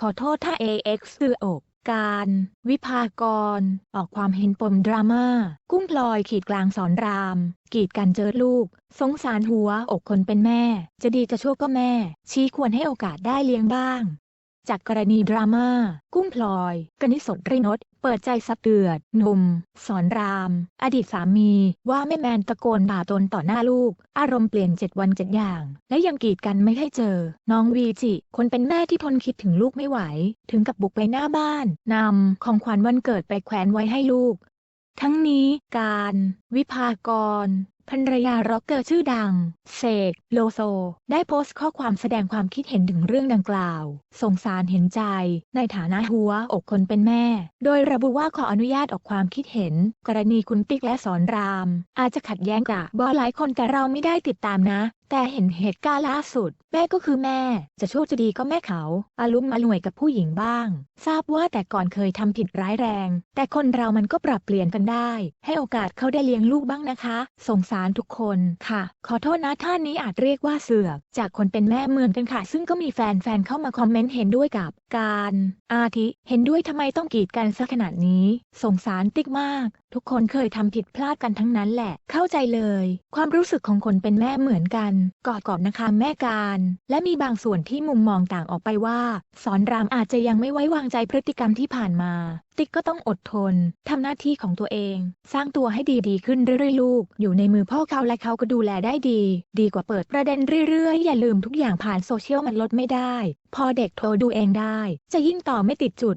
ขอโทษถ้า AX คืออกการวิภากร ออกความเห็นปมดราม่า กุ้งพลอยขีดกลางสอนราม กีดกันเจอลูก สงสารหัวอกคนเป็นแม่ จะดีจะชั่วก็แม่ ชี้ควรให้โอกาสได้เลี้ยงบ้าง จากกรณีดราม่า กุ้งพลอย กนิษฐ์รินทเปิดใจสับเดือด หนุ่ม สอนราม อดีตสามี ว่าไม่แมนตะโกนด่าตนต่อหน้าลูก อารมณ์เปลี่ยนเจ็ดวันเจ็ดอย่าง และยังกีดกันไม่ให้เจอ น้องวีจิ คนเป็นแม่ที่ทนคิดถึงลูกไม่ไหว ถึงกับบุกไปหน้าบ้านนำของขวัญวันเกิดไปแขวนไว้ให้ลูกทั้งนี้การวิภากร ภรรยาร็อกเกอร์ชื่อดัง เสก โลโซ ได้โพสต์ข้อความแสดงความคิดเห็นถึงเรื่องดังกล่าว สงสารเห็นใจ ในฐานะหัวอกคนเป็นแม่ โดยระบุว่าขออนุญาตออกความคิดเห็น กรณีคุณติ๊กและสอนราม อาจจะขัดแย้งกับบอหลายคนแต่เราไม่ได้ติดตามนะแต่เห็นเหตุการณ์ล่าสุด แม่ก็คือแม่ จะชั่วจะดีก็แม่เขาอารุมมาหน่วยกับผู้หญิงบ้าง ทราบว่าแต่ก่อนเคยทำผิดร้ายแรง แต่คนเรามันก็ปรับเปลี่ยนกันได้ ให้โอกาสเขาได้เลี้ยงลูกบ้างนะคะ สงสารทุกคนค่ะ ขอโทษนะท่านนี้อาจเรียกว่าเสือกจากคนเป็นแม่เหมือนกันค่ะ ซึ่งก็มีแฟนๆเข้ามาคอมเมนต์เห็นด้วยกับการ อาทิ เห็นด้วยทำไมต้องกีดกันซะขนาดนี้ สงสารติ๊กมาก ทุกคนเคยทำผิดพลาดกันทั้งนั้นแหละ เข้าใจเลย ความรู้สึกของคนเป็นแม่เหมือนกันกอดกอดนะคะแม่การ และมีบางส่วนที่มุมมองต่างออกไปว่า สอนรามอาจจะยังไม่ไว้วางใจพฤติกรรมที่ผ่านมา ติ๊กก็ต้องอดทนทำหน้าที่ของตัวเอง สร้างตัวให้ดีดีขึ้นเรื่อยๆลูก อยู่ในมือพ่อเขาและเขาก็ดูแลได้ดี ดีกว่าเปิดประเด็นเรื่อยๆ อย่าลืมทุกอย่างผ่านโซเชียลมันลดไม่ได้ พอเด็กโทรดูเองได้ จะยิ่งต่อไม่ติดจุด